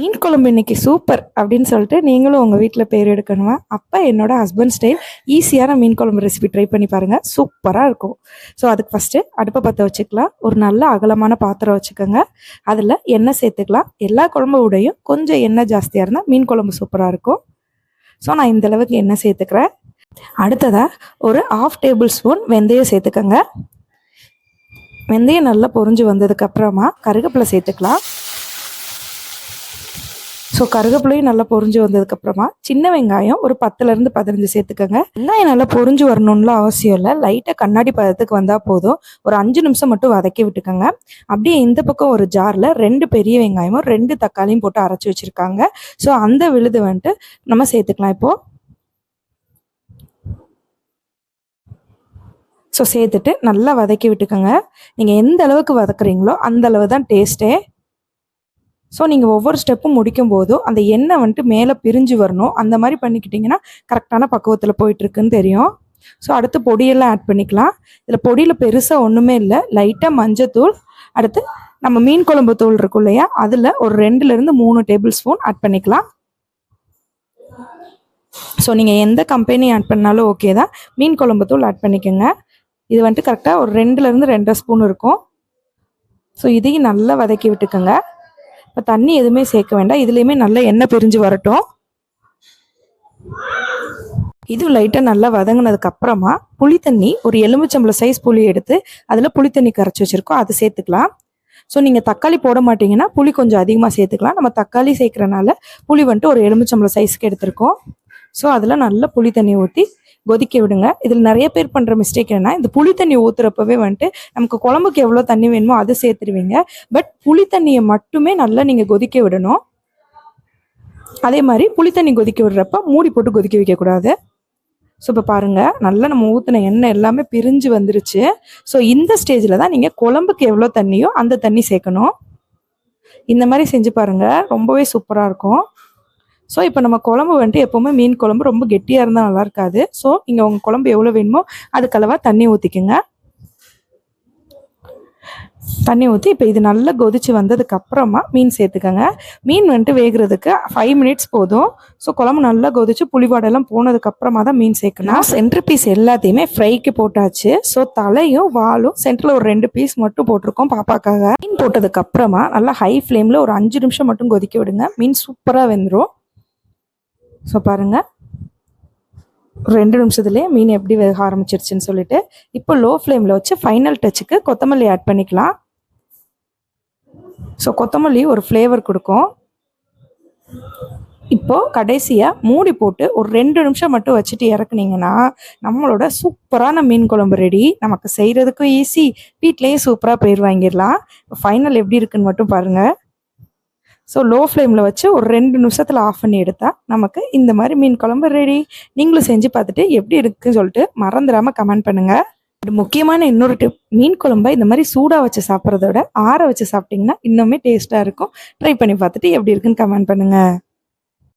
மீன் குழம்பு இன்னைக்கு சூப்பர் அப்படின்னு சொல்லிட்டு நீங்களும் உங்கள் வீட்டில் பேர் எடுக்கணுமா? அப்போ என்னோட ஹஸ்பண்ட் ஸ்டைல் ஈஸியான மீன் குழம்பு ரெசிபி ட்ரை பண்ணி பாருங்கள் சூப்பராக இருக்கும். ஸோ அதுக்கு ஃபஸ்ட்டு அடுப்பை பற்ற வச்சுக்கலாம். ஒரு நல்ல அகலமான பாத்திரம் வச்சுக்கோங்க. அதில் எண்ணெய் சேர்த்துக்கலாம். எல்லா குழம்போடையும் கொஞ்சம் எண்ணெய் ஜாஸ்தியாக இருந்தால் மீன் குழம்பு சூப்பராக இருக்கும். ஸோ நான் இந்த அளவுக்கு எண்ணெய் சேர்த்துக்கிறேன். அடுத்ததாக ஒரு ஆஃப் டேபிள் ஸ்பூன் வெந்தயம் சேர்த்துக்கோங்க. வெந்தயம் நல்லா பொரிஞ்சு வந்ததுக்கப்புறமா கருகப்பில் கருவேப்பிலை சேர்த்துக்கலாம். ஸோ கருவேப்பிலையும் நல்லா பொரிஞ்சு வந்ததுக்கப்புறமா சின்ன வெங்காயம் ஒரு பத்துலேருந்து பதினஞ்சு சேர்த்துக்கோங்க. வெங்காயம் நல்லா பொரிஞ்சு வரணும்லாம் அவசியம் இல்லை. லைட்டாக கண்ணாடி பதத்துக்கு வந்தால் போதும். ஒரு அஞ்சு நிமிஷம் மட்டும் வதக்கி விட்டுக்கோங்க. அப்படியே இந்த பக்கம் ஒரு ஜாரில் ரெண்டு பெரிய வெங்காயமும் ரெண்டு தக்காளியும் போட்டு அரைச்சி வச்சுருக்காங்க. ஸோ அந்த விழுது வந்துட்டு நம்ம சேர்த்துக்கலாம் இப்போது ஸோ சேர்த்துட்டு நல்லா வதக்கி விட்டுக்கோங்க. நீங்கள் எந்த அளவுக்கு வதக்குறீங்களோ அந்த அளவு தான் டேஸ்ட்டே ஸோ நீங்கள் ஒவ்வொரு ஸ்டெப்பும் முடிக்கும் போதும் அந்த எண்ணெய் வந்துட்டு மேலே பிரிஞ்சு வரணும். அந்த மாதிரி பண்ணிக்கிட்டிங்கன்னா கரெக்டான பக்குவத்தில் போயிட்டுருக்குன்னு தெரியும். ஸோ அடுத்து பொடியெல்லாம் ஆட் பண்ணிக்கலாம். இதில் பொடியில் பெருசாக ஒன்றுமே இல்லை. லைட்டாக மஞ்சத்தூள் அடுத்து நம்ம மீன் குழம்பு தூள் இருக்கும் இல்லையா? அதில் ஒரு ரெண்டுலேருந்து மூணு டேபிள் ஸ்பூன் ஆட் பண்ணிக்கலாம். ஸோ நீங்கள் எந்த கம்பெனி ஆட் பண்ணாலும் ஓகே தான். மீன் குழம்பு தூள் ஆட் பண்ணிக்கோங்க. இது வந்துட்டு கரெக்டாக ஒரு ரெண்டுலேருந்து ரெண்டரை ஸ்பூன் இருக்கும். ஸோ இதையும் நல்லா வதக்கி விட்டுக்கோங்க. இப்போ தண்ணி எதுவுமே சேர்க்க வேண்டாம். இதுலேயுமே நல்லா எண்ணெய் பிரிஞ்சு வரட்டும். இது லைட்டாக நல்லா வதங்கினதுக்கு அப்புறமா புளி தண்ணி ஒரு எலுமிச்சம்பளம் சைஸ் புளி எடுத்து அதில் புளி தண்ணி கரைச்சி வச்சுருக்கோம். அதை சேர்த்துக்கலாம். ஸோ நீங்கள் தக்காளி போட மாட்டீங்கன்னா புளி கொஞ்சம் அதிகமாக சேர்த்துக்கலாம். நம்ம தக்காளி சேர்க்குறனால புளி வந்துட்டு ஒரு எலுமிச்சம்பளம் சைஸ்க்கு எடுத்திருக்கோம். ஸோ அதில் நல்லா புளி தண்ணி ஊற்றி கொதிக்க விடுங்க. இதில் நிறைய பேர் பண்ணுற மிஸ்டேக் என்னன்னா இந்த புளி தண்ணி ஊற்றுறப்பவே வந்துட்டு நமக்கு குழம்புக்கு எவ்வளோ தண்ணி வேணுமோ அதை சேர்த்துருவீங்க. பட் புளி தண்ணியை மட்டுமே நல்லா நீங்கள் கொதிக்க விடணும். அதே மாதிரி புளி தண்ணி கொதிக்க விடுறப்ப மூடி போட்டு கொதிக்க வைக்கக்கூடாது. ஸோ இப்போ பாருங்கள் நல்லா நம்ம ஊற்றின எண்ணெய் எல்லாமே பிரிஞ்சு வந்துருச்சு. ஸோ இந்த ஸ்டேஜில் தான் நீங்கள் குழம்புக்கு எவ்வளோ தண்ணியோ அந்த தண்ணி சேர்க்கணும். இந்த மாதிரி செஞ்சு பாருங்கள் ரொம்பவே சூப்பராக இருக்கும். ஸோ இப்போ நம்ம குழம்பு வந்துட்டு எப்போவுமே மீன் குழம்பு ரொம்ப கெட்டியாக இருந்தால் நல்லா இருக்காது. ஸோ இங்கே உங்கள் குழம்பு எவ்வளோ வேணுமோ அதுக்களவாக தண்ணி ஊற்றிக்கோங்க தண்ணி ஊற்றி இப்போ இது நல்லா கொதிச்சு வந்ததுக்கு அப்புறமா மீன் சேர்த்துக்கோங்க. மீன் வந்துட்டு வேகிறதுக்கு ஃபைவ் மினிட்ஸ் போதும். ஸோ குழம்பு நல்லா கொதிச்சு புளிவாடெல்லாம் போனதுக்கு அப்புறமா தான் மீன் சேர்க்கணும். சென்ட்ரு பீஸ் எல்லாத்தையுமே ஃப்ரைக்கு போட்டாச்சு. ஸோ தலையும் வாலும் சென்டரில் ஒரு ரெண்டு பீஸ் மட்டும் போட்டிருக்கோம் பாப்பாக்காக. மீன் போட்டதுக்கு அப்புறமா நல்லா ஹை ஃப்ளேமில் ஒரு அஞ்சு நிமிஷம் மட்டும் கொதிக்க விடுங்க. மீன் சூப்பராக வெந்துடும் ஸோ பாருங்கள் ரெண்டு நிமிஷத்துலேயே மீன் எப்படி வேக ஆரம்பிச்சிருச்சுன்னு சொல்லிட்டு இப்போ லோ ஃப்ளேமில் வச்சு ஃபைனல் டச்சுக்கு கொத்தமல்லி ஆட் பண்ணிக்கலாம். ஸோ கொத்தமல்லி ஒரு ஃப்ளேவர் கொடுக்கும். இப்போது கடைசியாக மூடி போட்டு ஒரு ரெண்டு நிமிஷம் மட்டும் வச்சுட்டு இறக்குனீங்கன்னா நம்மளோட சூப்பரான மீன் குழம்பு ரெடி நமக்கு செய்கிறதுக்கும் ஈஸி வீட்லேயே சூப்பராக பயிர் வாங்கிடலாம். ஃபைனல் எப்படி இருக்குன்னு மட்டும் பாருங்கள் ஸோ லோ ஃப்ளேமில் வச்சு ஒரு ரெண்டு நிமிஷத்தில் ஆஃப் பண்ணி எடுத்தால் நமக்கு இந்த மாதிரி மீன் குழம்பு ரெடி நீங்களும் செஞ்சு பார்த்துட்டு எப்படி இருக்குன்னு சொல்லிட்டு மறந்துடாமல் கமெண்ட் பண்ணுங்கள் ஒரு முக்கியமான இன்னொரு டிப் மீன் குழம்பை இந்த மாதிரி சூடாக வச்சு சாப்பிட்றத விட ஆற வச்சு சாப்பிட்டிங்கன்னா இன்னுமே டேஸ்ட்டாக இருக்கும். ட்ரை பண்ணி பார்த்துட்டு எப்படி இருக்குன்னு கமெண்ட் பண்ணுங்கள்